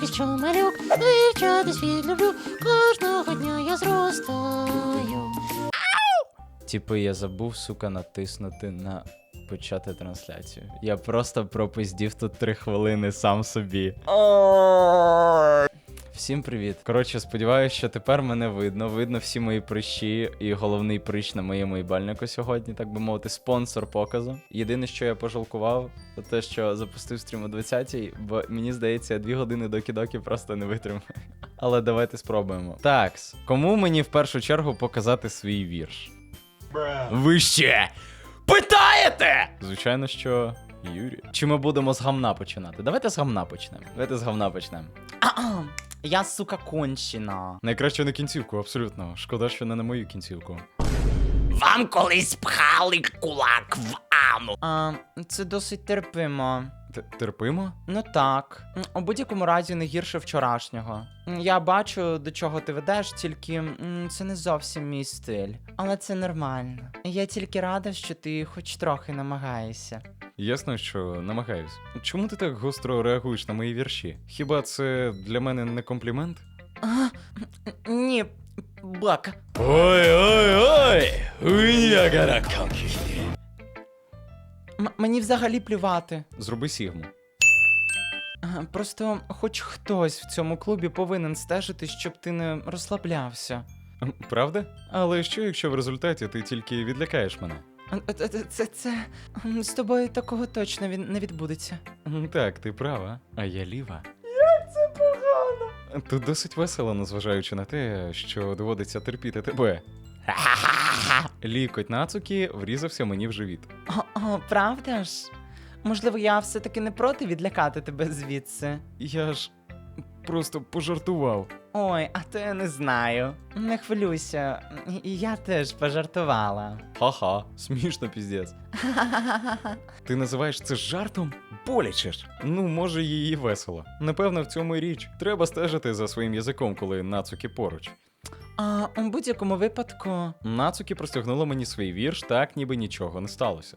поки що малюк, вивчати світ люблю, кожного дня я зростаю. Типу, я забув, сука, натиснути на почати трансляцію. Я просто пропиздів тут три хвилини сам собі. Всім привіт. Коротше, сподіваюся, що тепер мене видно. Видно всі мої прищі і головний прищ на моєму ібальнику сьогодні, так би мовити, спонсор показу. Єдине, що я пожалкував, це те, що запустив стрім о 20-й, бо мені здається, я дві години до кідоки просто не витримаю. Але давайте спробуємо. Такс, кому мені в першу чергу показати свій вірш? Ви ще питаєте? Звичайно, що Юрій. Чи ми будемо з гамна починати? Давайте з гамна почнемо. Давайте з гамна почнемо. Я, сука, кончена. Найкраще на кінцівку, абсолютно. Шкода, що не на мою кінцівку. Вам колись пхали кулак в ану. А, це досить терпимо. Терпимо? Ну так. У будь-якому разі не гірше вчорашнього. Я бачу, до чого ти ведеш, тільки це не зовсім мій стиль. Але це нормально. Я тільки рада, що ти хоч трохи намагаєшся. Ясно, що намагаюсь. Чому ти так гостро реагуєш на мої вірші? Хіба це для мене не комплімент? А, ні, бака. Ой-ой-ой! М- мені взагалі плювати. Зроби сігму. Просто хоч хтось в цьому клубі повинен стежити, щоб ти не розслаблявся. М, Правда? Але що, якщо в результаті ти тільки відлякаєш мене? А, Це, це, це м, з тобою такого точно він не відбудеться. М, Так, ти права, а я ліва. Як це погано? Тут досить весело, незважаючи на те, що доводиться терпіти тебе. Лікоть нацуки врізався мені в живіт. О, о, правда ж? Можливо, я все-таки не проти відлякати тебе звідси. Я ж просто пожартував. Ой, а то я не знаю. Не хвилюйся, я теж пожартувала. Ха-ха, смішно піздець. Ти називаєш це жартом? Боляче ж. Ну, може, її весело. Напевно, в цьому і річ. Треба стежити за своїм язиком, коли нацуки поруч. А у будь-якому випадку. Нацуки простягнула мені свій вірш, так ніби нічого не сталося.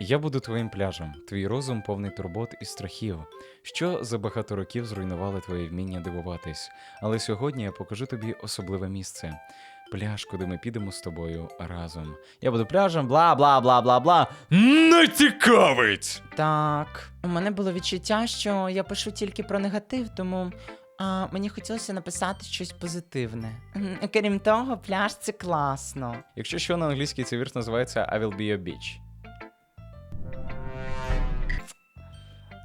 Я буду твоїм пляжем, твій розум повний турбот і страхів, що за багато років зруйнували твоє вміння дивуватись. Але сьогодні я покажу тобі особливе місце. Пляж, куди ми підемо з тобою разом. Я буду пляжем, бла бла бла бла бла. Не цікавить! Так, у мене було відчуття, що я пишу тільки про негатив, тому а, мені хотілося написати щось позитивне. Крім того, пляж це класно. Якщо що на англійській цей вірш називається I will be your bitch.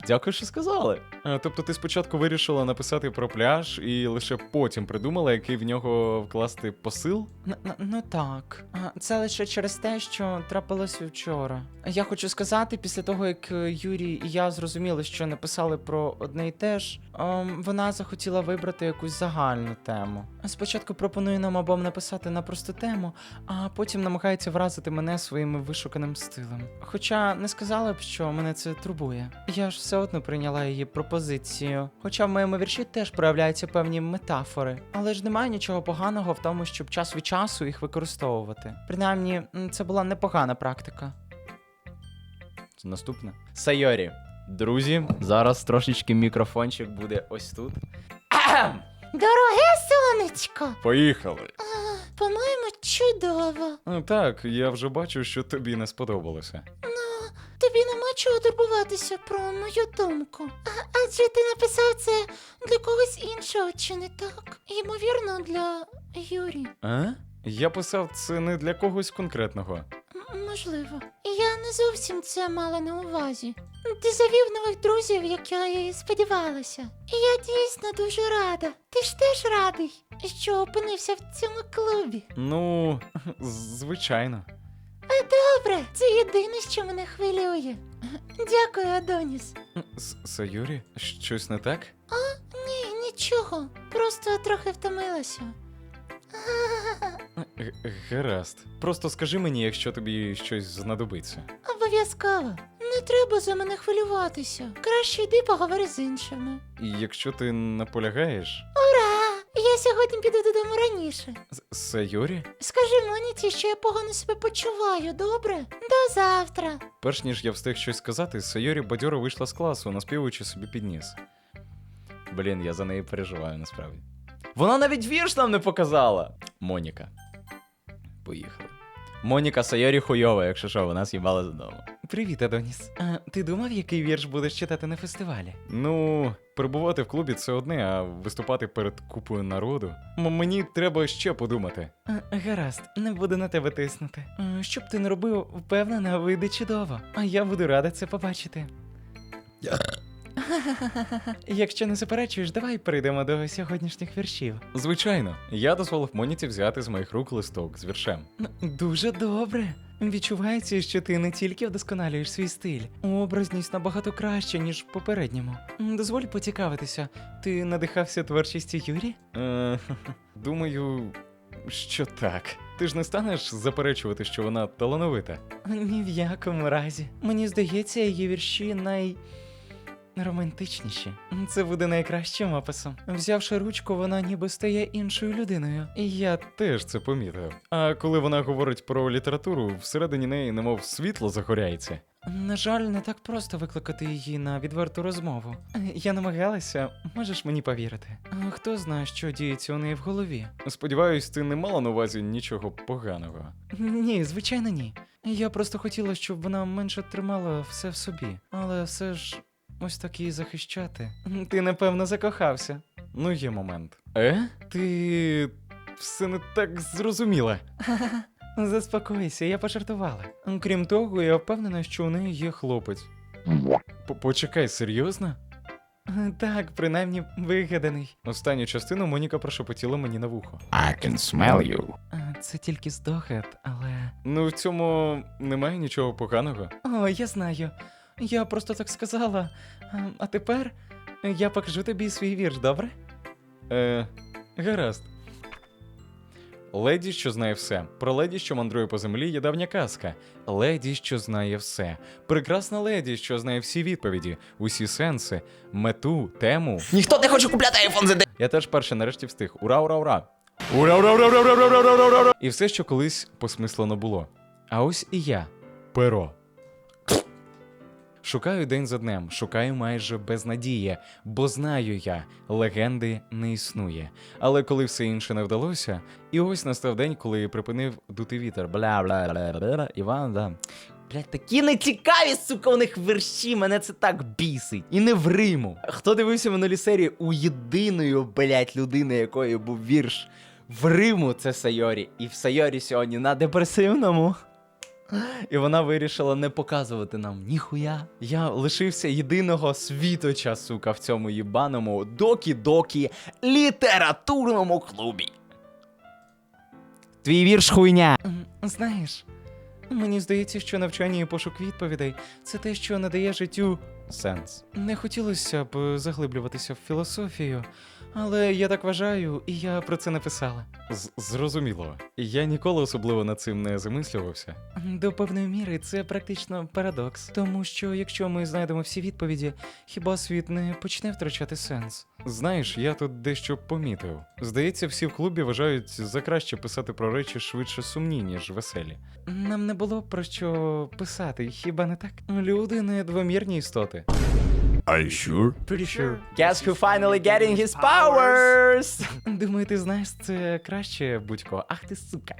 Дякую, що сказали. Тобто ти спочатку вирішила написати про пляж і лише потім придумала, який в нього вкласти посил? Н- н- Ну так, А, це лише через те, що трапилося вчора. Я хочу сказати, після того як е, Юрій і я зрозуміли, що написали про одне і те ж, ем, вона захотіла вибрати якусь загальну тему. Спочатку пропонує нам обом написати на просту тему, а потім намагається вразити мене своїм вишуканим стилем. Хоча не сказала б, що мене це турбує. Я ж все одно прийняла її пропозицію. Хоча в моєму вірші теж проявляються певні метафори, але ж немає нічого поганого в тому, щоб час від часу їх використовувати. Принаймні, це була непогана практика. Це наступне. Сайорі, Друзі, зараз трошечки мікрофончик буде ось тут. Дороге сонечко, Поїхали! по-моєму, чудово. Ну так, я вже бачу, що тобі не сподобалося. Ну, нема чого турбуватися про мою думку. А, адже ти написав це для когось іншого, чи не так? Ймовірно, для Юрі. А? Я писав це не для когось конкретного. М- Можливо. Я не зовсім це мала на увазі. Ти завів нових друзів, як я і сподівалася. І я дійсно дуже рада. Ти ж теж радий, що опинився в цьому клубі. Ну, звичайно. Добре, це єдине, що мене хвилює. Дякую, Адоніс. С- Сайорі, щось не так? А, Ні, нічого. Просто трохи втомилася. Г- Гаразд. Просто скажи мені, якщо тобі щось знадобиться. Обов'язково. Не треба за мене хвилюватися. Краще йди поговори з іншими. І якщо ти наполягаєш, Ура! Я сьогодні піду додому раніше. Сайорі? Скажи Моніці, що я погано себе почуваю, добре? До завтра. Перш ніж я встиг щось сказати, Сайорі бадьоро вийшла з класу, наспівуючи собі підніс. Блін, я за неї переживаю насправді. Вона навіть вірш нам не показала. Моніка. Поїхали. Моніка Сайорі хуйова, якщо що, вона з'їбала додому. Привіт, Адоніс. А, ти думав, який вірш будеш читати на фестивалі? Ну, перебувати в клубі це одне, а виступати перед купою народу. М- мені треба ще подумати. А, гаразд, не буду на тебе тиснути. А, Що б ти не робив, впевнена, вийде чудово. А я буду рада це побачити. Якщо не заперечуєш, давай перейдемо до сьогоднішніх віршів. Звичайно, я дозволив Моніці взяти з моїх рук листок з віршем. Дуже добре. Відчувається, що ти не тільки вдосконалюєш свій стиль, образність набагато краще, ніж в попередньому. Дозволь поцікавитися, ти надихався творчістю Юрі? Е, думаю, що так. Ти ж не станеш заперечувати, що вона талановита. Ні в якому разі. Мені здається, її вірші най. Романтичніші. Це буде найкращим описом. Взявши ручку, вона ніби стає іншою людиною. І я теж це помітив. А коли вона говорить про літературу, всередині неї немов світло загоряється. На жаль, не так просто викликати її на відверту розмову. Я намагалася, можеш мені повірити. Хто знає, що діється у неї в голові? Сподіваюсь, ти не мала на увазі нічого поганого. Ні, звичайно, ні. Я просто хотіла, щоб вона менше тримала все в собі. Але все ж ось так її захищати. Ти напевно закохався. Ну, є момент. Е? Ти все не так зрозуміла. Заспокойся, я пожартувала. Крім того, я впевнена, що у неї є хлопець. П- Почекай, серйозно? Так, принаймні вигаданий. Останню частину Моніка прошепотіла мені на вухо. I can smell you. Це тільки здогад, але. Ну, в цьому немає нічого поганого. О, я знаю. Я просто так сказала. А, тепер я покажу тобі свій вірш, добре? Е, гаразд. Леді, що знає все. Про леді, що мандрує по землі, є давня казка. Леді, що знає все. Прекрасна леді, що знає всі відповіді, усі сенси, мету, тему. Ніхто не хоче купляти iPhone за Я теж перше нарешті встиг. Ура, ура, ура! Ура, ура, ура, ура, ура, ура, ура, ура, ура! І все, що колись посмислено було. А ось і я. Перо. Шукаю день за днем, шукаю майже без надії, бо знаю я, легенди не існує. Але коли все інше не вдалося, і ось настав день, коли припинив дути вітер. Бля бля бля бля, Іван, да. Блять, такі нецікаві, сука, у них верші, мене це так бісить. І не в Риму. Хто дивився минулі серії у єдиної, блять, людини, якої був вірш в Риму, це Сайорі. І в Сайорі сьогодні на депресивному. І вона вирішила не показувати нам ніхуя. Я лишився єдиного світоча, сука, в цьому їбаному докі-докі літературному клубі. Твій вірш хуйня. Знаєш, мені здається, що навчання і пошук відповідей це те, що надає життю Сенс. Не хотілося б заглиблюватися в філософію, але я так вважаю, і я про це написала. З- Зрозуміло. Я ніколи особливо над цим не замислювався. До певної міри це практично парадокс, тому що якщо ми знайдемо всі відповіді, хіба світ не почне втрачати сенс? Знаєш, я тут дещо помітив. Здається, всі в клубі вважають за краще писати про речі швидше сумні, ніж веселі. Нам не було про що писати, хіба не так? Люди не двомірні істоти. Are you sure? Pretty sure. Guess who finally getting his powers? Думаю, ти знаєш це краще будь-кого. Ах ти сука.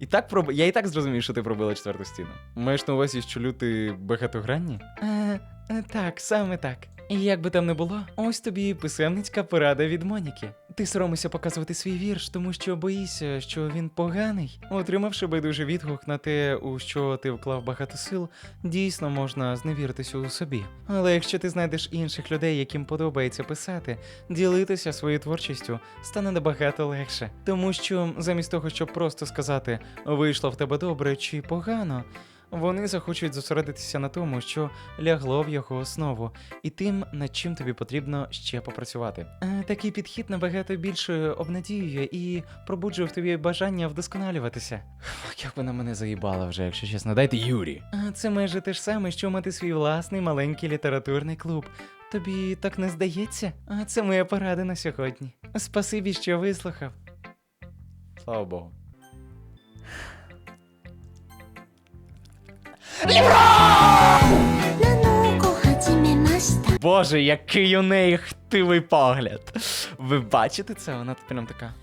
І так проб... Я і так зрозумів, що ти пробила четверту стіну. Маєш на увазі, що люти багатогранні? Е, е, так, саме так. Як би там не було, ось тобі писемницька порада від Моніки. Ти соромишся показувати свій вірш, тому що боїшся, що він поганий. Отримавши байдужий відгук на те, у що ти вклав багато сил, дійсно можна зневіритися у собі. Але якщо ти знайдеш інших людей, яким подобається писати, ділитися своєю творчістю стане набагато легше. Тому що замість того, щоб просто сказати вийшло в тебе добре чи погано, Вони захочуть зосередитися на тому, що лягло в його основу, і тим, над чим тобі потрібно ще попрацювати. Е, Такий підхід набагато більше обнадіює і пробуджує в тобі бажання вдосконалюватися. Як вона мене заїбала вже, якщо чесно. Дайте Юрі. Це майже те ж саме, що мати свій власний маленький літературний клуб. Тобі так не здається? А це моя порада на сьогодні. Спасибі, що вислухав. Слава Богу. Боже, який у неї хтивий погляд. Ви бачите це? Вона тут прям така.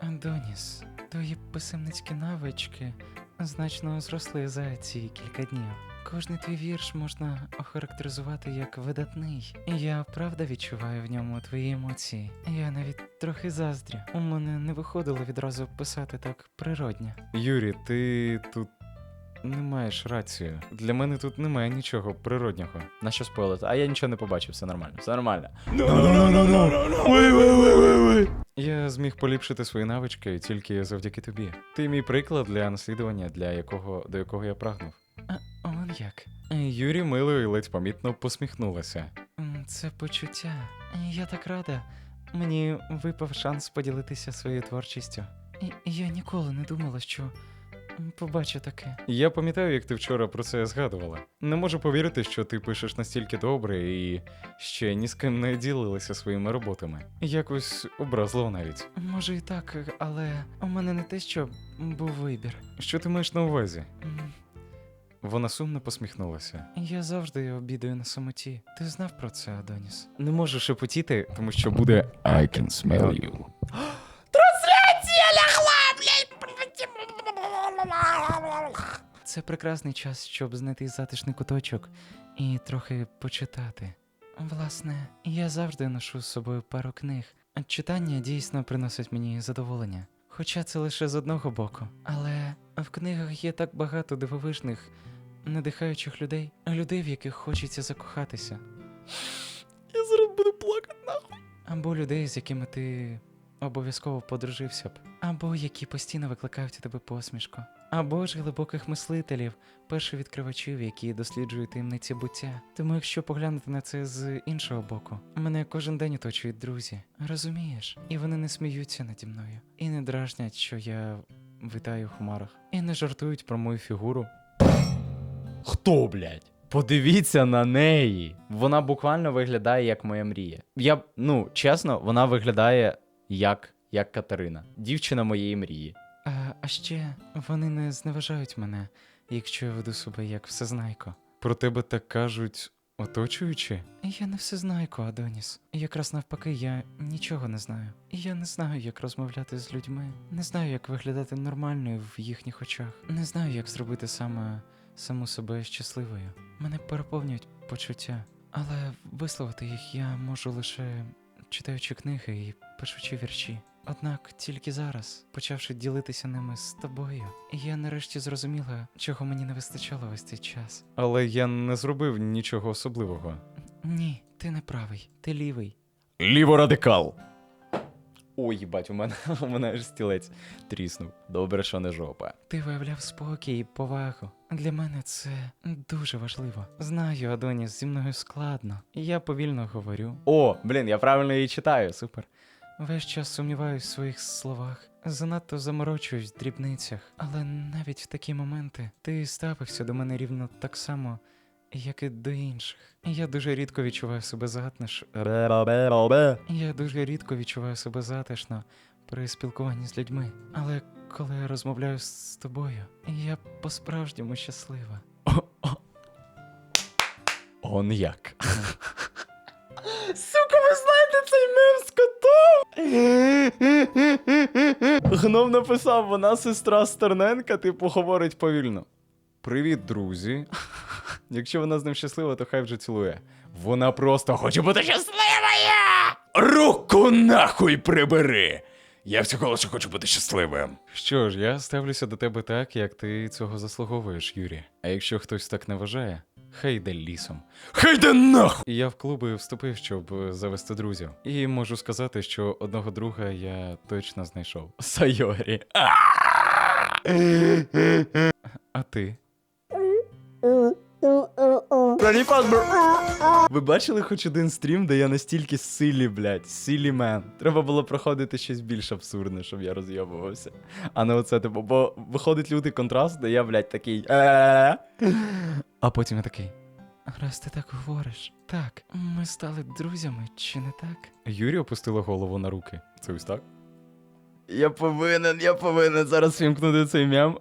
Андоніс, твої писемницькі навички значно зросли за ці кілька днів. Кожний твій вірш можна охарактеризувати як видатний. І я правда відчуваю в ньому твої емоції. Я навіть трохи заздрю. У мене не виходило відразу писати так природньо. Юрі, ти тут не маєш рацію. Для мене тут немає нічого природнього. На що спойлити? А я нічого не побачив, все нормально. Все нормально. Я зміг поліпшити свої навички тільки завдяки тобі. Ти мій приклад для наслідування, для якого до якого я прагнув. А он як? Юрі мило і ледь помітно посміхнулася. Це почуття. Я так рада. Мені випав шанс поділитися своєю творчістю. І я ніколи не думала, що побачу таке. Я пам'ятаю, як ти вчора про це згадувала. Не можу повірити, що ти пишеш настільки добре і ще ні з ким не ділилася своїми роботами. Якось образливо навіть. Може і так, але у мене не те, що був вибір. Що ти маєш на увазі? Вона сумно посміхнулася. Я завжди обідаю на самоті. Ти знав про це, Адоніс? Не можу шепотіти, тому що буде I can smell you. Це прекрасний час, щоб знайти затишний куточок і трохи почитати. Власне, я завжди ношу з собою пару книг. Читання дійсно приносить мені задоволення. Хоча це лише з одного боку. Але в книгах є так багато дивовижних, надихаючих людей, людей, в яких хочеться закохатися. Я зараз буду плакати нахуй. Або людей, з якими ти обов'язково подружився б, або які постійно викликають у тебе посмішку, або ж глибоких мислителів, першовідкривачів, які досліджують таємниці буття. Тому, якщо поглянути на це з іншого боку, мене кожен день оточують друзі, розумієш? І вони не сміються наді мною, і не дражнять, що я витаю в хмарах, і не жартують про мою фігуру. Хто, блядь? Подивіться на неї. Вона буквально виглядає як моя мрія. Я, ну, чесно, вона виглядає як, як Катерина, дівчина моєї мрії. А, а ще вони не зневажають мене, якщо я веду себе як всезнайко. Про тебе так кажуть оточуючи? Я не всезнайко, Адоніс. Якраз навпаки, я нічого не знаю. Я не знаю, як розмовляти з людьми, не знаю, як виглядати нормальною в їхніх очах, не знаю, як зробити саме саму себе щасливою. Мене переповнюють почуття, але висловити їх я можу лише читаючи книги і пишучи вірші. Однак тільки зараз, почавши ділитися ними з тобою, я нарешті зрозуміла, чого мені не вистачало весь цей час. Але я не зробив нічого особливого. Ні, ти не правий, ти лівий. Ліворадикал. Ой, їбать, у мене, у мене аж стілець тріснув. Добре, що не жопа. Ти виявляв спокій і повагу. Для мене це дуже важливо. Знаю, Адоніс, зі мною складно. Я повільно говорю. О, блін, я правильно її читаю, супер. Весь час сумніваюсь в своїх словах. Занадто заморочуюсь в дрібницях. Але навіть в такі моменти ти ставився до мене рівно так само, як і до інших. Я дуже рідко відчуваю себе затишно. Я дуже рідко відчуваю себе затишно при спілкуванні з людьми. Але коли я розмовляю з тобою, я по-справжньому щаслива. Он як. Гном написав, вона сестра Стерненка, типу, говорить повільно. Привіт, друзі. Якщо вона з ним щаслива, то хай вже цілує. Вона просто хоче бути щасливою! Руку нахуй прибери! Я всього лише хочу бути щасливим. Що ж, я ставлюся до тебе так, як ти цього заслуговуєш, Юрі. А якщо хтось так не вважає, хай йде лісом. Хай де нахуй! І я в клуби вступив, щоб е, завести друзів. І можу сказати, що одного друга я точно знайшов. Сайорі. А ти? Ви бачили хоч один стрім, де я настільки силі, блядь, силі мен. Треба було проходити щось більш абсурдне, щоб я розйобувався. А не оце, типу, бо виходить лютий контраст, де я, блядь, такий. А потім я такий. Раз ти так говориш. Так, ми стали друзями, чи не так? Юрі опустила голову на руки. Це ось так? Я повинен, я повинен зараз вімкнути цей мем.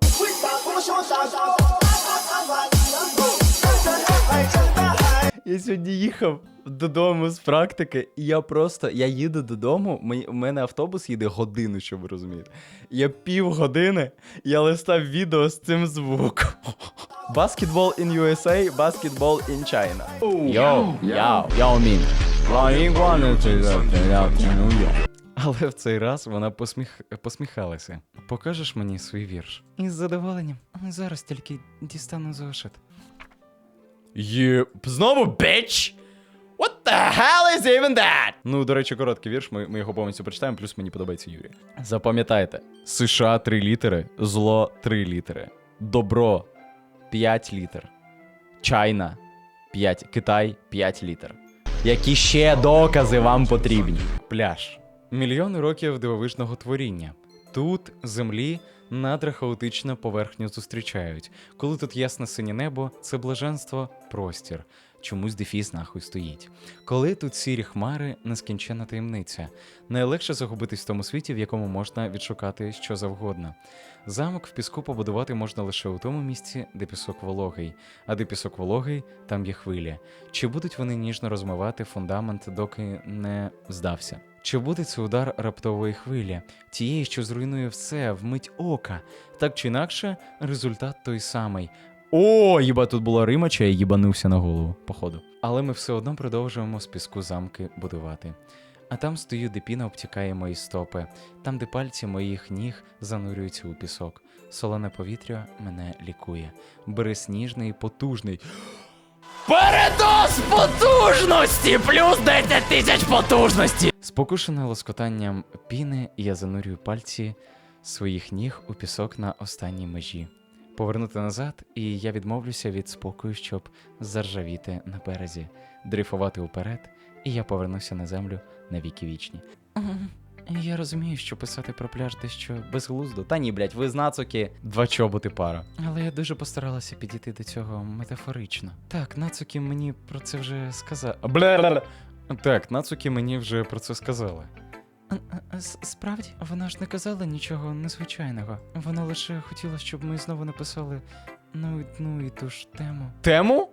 Я сьогодні їхав додому з практики, і я просто я їду додому. У мене автобус їде годину, щоб ви розумієте. Я півгодини я листав відео з цим звуком. Basketball in USA, basketball in China. Йоу, йоу, йоу, мін. Але в цей раз вона посміх... посміхалася. Покажеш мені свій вірш? Із задоволенням. Зараз тільки дістану зошит. Є... Знову bitch! What the hell is even that? Ну, до речі, короткий вірш, ми, ми його повністю прочитаємо, плюс мені подобається Юрій. Запам'ятайте: США 3 літери, зло 3 літери, добро 5 літер, Чайна 5, Китай 5 літер. Які ще докази вам потрібні? Пляж. Мільйони років дивовижного творіння. Тут землі надра хаотична поверхню зустрічають. Коли тут ясне синє небо, це блаженство, простір. Чомусь дефіс нахуй стоїть. Коли тут сірі хмари, нескінченна таємниця. Найлегше загубитись в тому світі, в якому можна відшукати що завгодно. Замок в піску побудувати можна лише у тому місці, де пісок вологий, а де пісок вологий, там є хвилі. Чи будуть вони ніжно розмивати фундамент, доки не здався? Чи буде це удар раптової хвилі, тієї, що зруйнує все вмить ока? Так чи інакше, результат той самий. О, їба тут була Рима, чи я їбанувся на голову, походу. Але ми все одно продовжуємо з піску замки будувати. А там стою, де піна обтікає мої стопи, там, де пальці моїх ніг занурюються у пісок. Солене повітря мене лікує. Бери сніжний, потужний. Передос потужності! Плюс 10 тисяч потужності! Спокушене лоскотанням піни, я занурюю пальці своїх ніг у пісок на останній межі. Повернути назад, і я відмовлюся від спокою, щоб заржавіти на березі, дрейфувати уперед, і я повернуся на землю на віки вічні. Я розумію, що писати про пляж дещо безглуздо, Та ні, блядь, ви з нацуки. два чоботи пара. Але я дуже постаралася підійти до цього метафорично. Так, Нацукі мені про це вже сказав. Так, Нацукі мені вже про це сказали. Справді, вона ж не казала нічого незвичайного. Вона лише хотіла, щоб ми знову написали ну, і ту ж тему. Тему?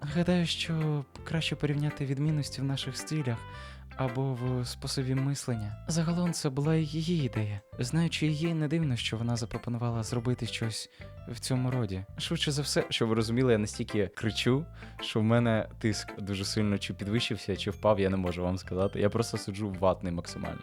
Гадаю, що краще порівняти відмінності в наших стилях або в способі мислення. Загалом це була її ідея. Знаючи її, не дивно, що вона запропонувала зробити щось в цьому роді. Швидше за все, Щоб ви розуміли, я настільки кричу, що в мене тиск дуже сильно чи підвищився, чи впав, я не можу вам сказати. Я просто сиджу ватний максимально.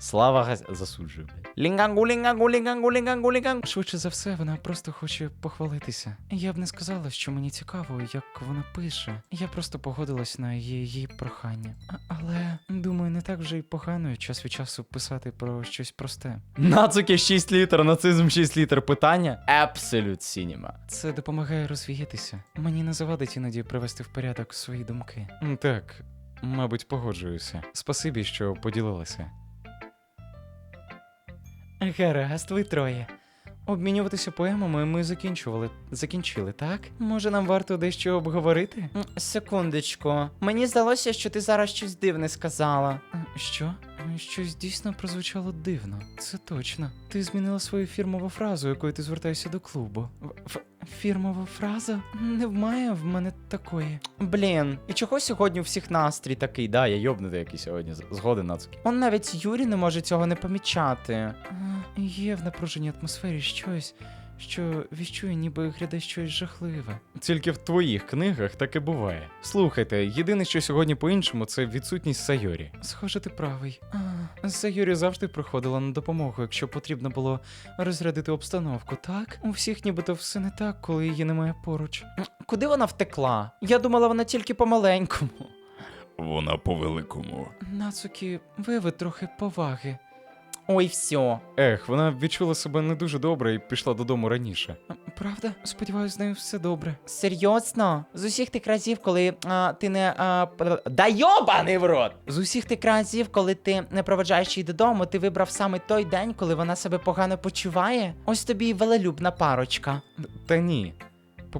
Слава газ... засуджую. Лінгангу, лінгангу, лінгангу, лінгангу, лінгангу. Швидше за все, вона просто хоче похвалитися. Я б не сказала, що мені цікаво, як вона пише. Я просто погодилась на її прохання. А- але думаю, не так вже й погано час від часу писати про щось просте. Нацуки 6 літр, нацизм 6 літр. Питання? Absolute Cinema. Це допомагає розвіятися. Мені не завадить іноді привести в порядок свої думки. Так, мабуть, погоджуюся. Спасибі, що поділилася. Гаразд, ви троє. Обмінюватися поемами ми закінчували. Закінчили, так? Може, нам варто дещо обговорити? Секундочку. Мені здалося, що ти зараз щось дивне сказала. Що? Щось дійсно прозвучало дивно. Це точно. Ти змінила свою фірмову фразу, якою ти звертаєшся до клубу. Ф- фірмова фраза? Не вмає в мене такої. Блін, і чого сьогодні у всіх настрій такий? Да, я йобнутий який сьогодні. Згоден, Нацуки. Он навіть Юрій не може цього не помічати. Є в напруженій атмосфері щось, що віщує, ніби гряде щось жахливе. Тільки в твоїх книгах таке буває. Слухайте, єдине, що сьогодні по-іншому, це відсутність Сайорі. Схоже, ти правий. А, Сайорі завжди приходила на допомогу, якщо потрібно було розрядити обстановку, так? У всіх нібито все не так, коли її немає поруч. Куди вона втекла? Я думала, вона тільки помаленькому. Вона по великому. Нацукі, вияви трохи поваги. Ой, все. Ех, вона відчула себе не дуже добре і пішла додому раніше. Правда? Сподіваюсь, з нею все добре. Серйозно? З усіх тих разів, коли а, ти не. А, да йобаний в рот! З усіх тих разів, коли ти не проведжаєш її додому, ти вибрав саме той день, коли вона себе погано почуває. Ось тобі і велелюбна парочка. Та ні.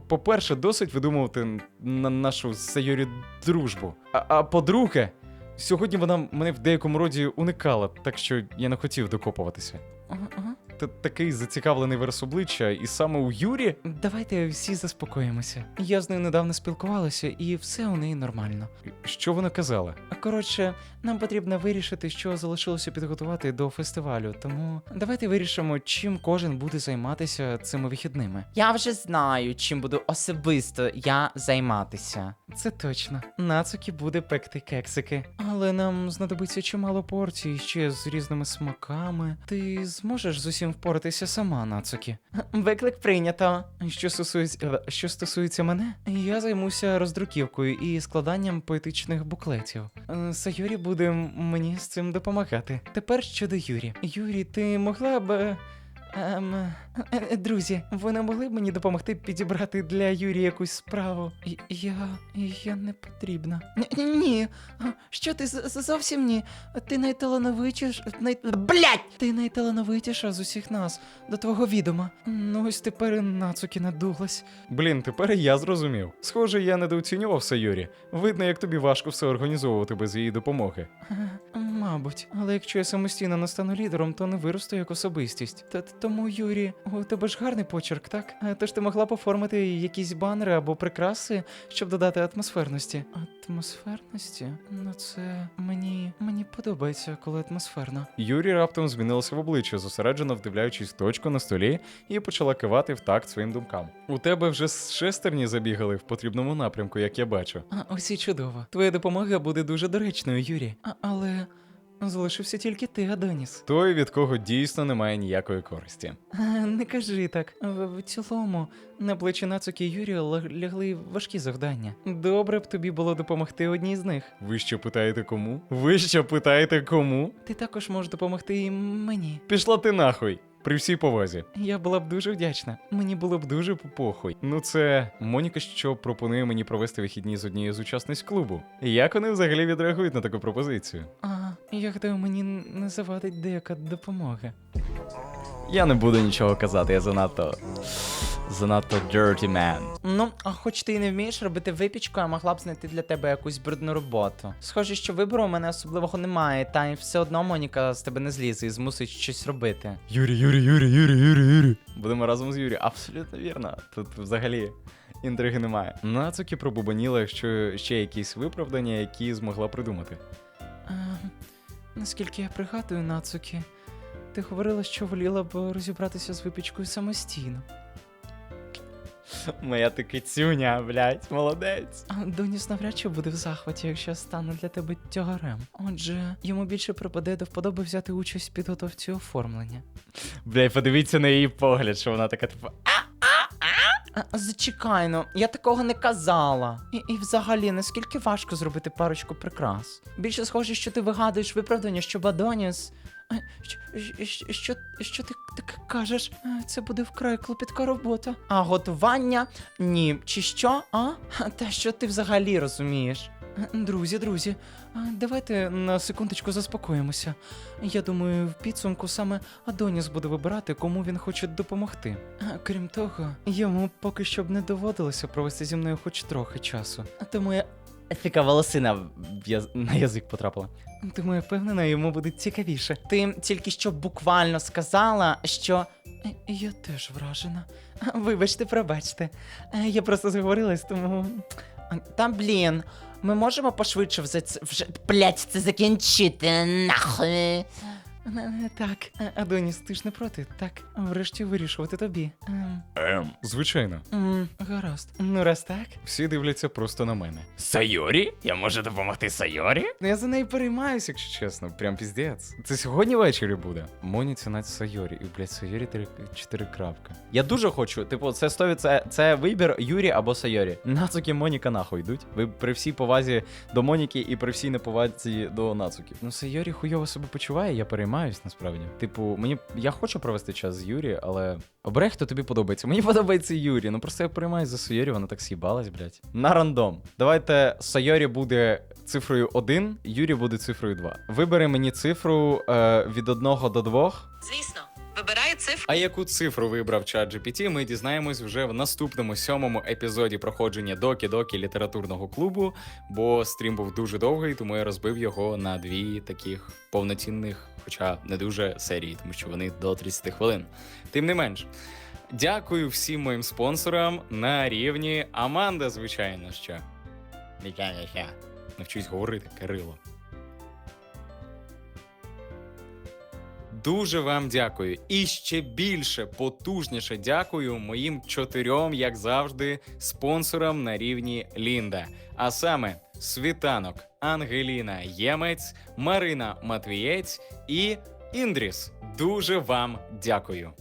По-перше, досить видумувати на нашу Сайорі дружбу. А, а по-друге, сьогодні вона мене в деякому роді уникала, так що я не хотів докопуватися. Ага, ага. Та такий зацікавлений вираз обличчя, і саме у Юрі Давайте всі заспокоїмося. Я з нею недавно спілкувалася, і все у неї нормально. що вона казала? Коротше, нам потрібно вирішити, що залишилося підготувати до фестивалю. Тому давайте вирішимо, чим кожен буде займатися цими вихідними. Я вже знаю, чим буду особисто я займатися. Це точно. Нацуки буде пекти кексики. Але нам знадобиться чимало порцій ще з різними смаками. Ти зможеш з усім впоратися сама, Нацуки? Виклик прийнято. Що стосується, е, що стосується мене, я займуся роздруківкою і складанням поетичних буклетів. Е, Сайорі буде мені з цим допомагати. Тепер щодо Юрі. Юрі, ти могла б. е, Ем, е, е, друзі, ви не могли б мені допомогти підібрати для Юрі якусь справу? Я. я не потрібна. Ні. Що ти зовсім ні? Ти найталановитіш. Най... Блять! Ти найталановитіша з усіх нас, до твого відома. Ну ось тепер і Нацуки надулась. Блін, тепер і я зрозумів. Схоже, я недооцінював Сайорі. Видно, як тобі важко все організовувати без її допомоги. Е, Мабуть, але якщо я самостійно не стану лідером, то не виросту як особистість. Та тому, Юрі, у тебе ж гарний почерк, так? Е, Тож ти могла б оформити якісь банери або прикраси, щоб додати атмосферності. Атмосферності? Ну це мені мені подобається, коли атмосферно. Юрі раптом змінилася в обличчя, зосереджено вдивляючись точку на столі, і почала кивати в такт своїм думкам. У тебе вже шестерні забігали в потрібному напрямку, як я бачу. А ось і чудово. Твоя допомога буде дуже доречною, Юрі. А, але залишився тільки ти, Адоніс. Той, від кого дійсно немає ніякої користі. Е, Не кажи так. В, в цілому, на плечі Юрія ляг- лягли важкі завдання. Добре б тобі було допомогти одній з них. Ви що питаєте кому? Ви що питаєте кому? Ти також можеш допомогти і мені. Пішла ти нахуй. При всій повазі. Я була б дуже вдячна. Мені було б дуже Похуй. Ну це Моніка, що пропонує мені провести вихідні з однією з учасниць клубу. Як вони взагалі відреагують на таку пропозицію? А, я гадаю, мені не завадить деяка допомога. Я не буду нічого казати, я занадто. Занадто dirty man. Ну, а хоч ти і не вмієш робити випічку, я могла б знайти для тебе якусь брудну роботу. Схоже, що вибору у мене особливого немає, та й все одно Моніка з тебе не злізе і змусить щось робити. Юрі, Юрі, Юрі, Юрі, Юрі, Юрі. Будемо разом з Юрієм. Абсолютно вірно. Тут взагалі інтриги немає. Нацуки пробубаніла, якщо ще якісь виправдання, які змогла придумати. Ем, наскільки я пригадую, Нацуки, ти говорила, що воліла б розібратися з випічкою самостійно. Моя ти кицюня, блядь, молодець. Доніс навряд чи буде в захваті, якщо я стану для тебе тягарем. Отже, йому більше припаде до вподоби взяти участь в підготовці оформлення. Блядь, подивіться на її погляд, що вона така, типу. Зачекай, ну, я такого не казала. І, і взагалі, наскільки важко зробити парочку прикрас? Більше схоже, що ти вигадуєш виправдання, щоб Адоніс. Що, що, що, ти таке кажеш? Це буде вкрай клопітка робота. А готування? Ні. Чи що? А? Та що ти взагалі розумієш? Друзі, друзі, давайте на секундочку заспокоїмося. Я думаю, в підсумку саме Адоніс буде вибирати, кому він хоче допомогти. Крім того, йому поки що б не доводилося провести зі мною хоч трохи часу. А Тому я, Така волосина на язик потрапила. я впевнена, йому буде цікавіше. Ти тільки що буквально сказала, що. Е, Я теж вражена. Вибачте, пробачте. Е, Я просто зговорилась, тому. Та блін, ми можемо пошвидше вже вже. Блять, це закінчити, нахуй. Так, Е, Адоніс, ти ж не проти, так? Врешті вирішувати тобі. Ем, Ем, звичайно. м, гаразд. Ну, раз так. Всі дивляться просто на мене. Сайорі? Я можу допомогти Сайорі? Ну я за неї переймаюся, якщо чесно, прям піздець. Це сьогодні ввечері буде. Моні це Сайорі, і, блядь, Сайорі три- чотири крапка. Я дуже хочу, типу, це 100%, це, це вибір Юрі або Сайорі. Нацуки Моніка нахуй йдуть. Ви при всій повазі до Моніки і при всій неповазі до Нацуки. Ну, Сайорі хуйово себе почуває, я переймаюся. Переймаюсь насправді. Типу, мені я хочу провести час з Юрі, але обирай, хто тобі подобається. Мені подобається Юрі. Ну просто я приймаю за Сайорі, вона так с'їбалась, блядь. На рандом. Давайте Сайорі буде цифрою 1, Юрі буде цифрою 2. Вибери мені цифру е, від 1 до 2. Звісно, вибираю цифру. А яку цифру вибрав чат GPT, ми дізнаємось вже в наступному сьомому епізоді проходження докі-докі літературного клубу, бо стрім був дуже довгий, тому я розбив його на дві таких повноцінних, хоча не дуже серії, тому що вони до 30 хвилин. Тим не менш. Дякую всім моїм спонсорам на рівні Аманда, звичайно, що. Що. Навчусь говорити, Кирило. Дуже вам дякую. І ще більше потужніше дякую моїм чотирьом, як завжди, спонсорам на рівні Лінда. А саме Світанок, Ангеліна Ємець, Марина Матвієць і Індріс. Дуже вам дякую.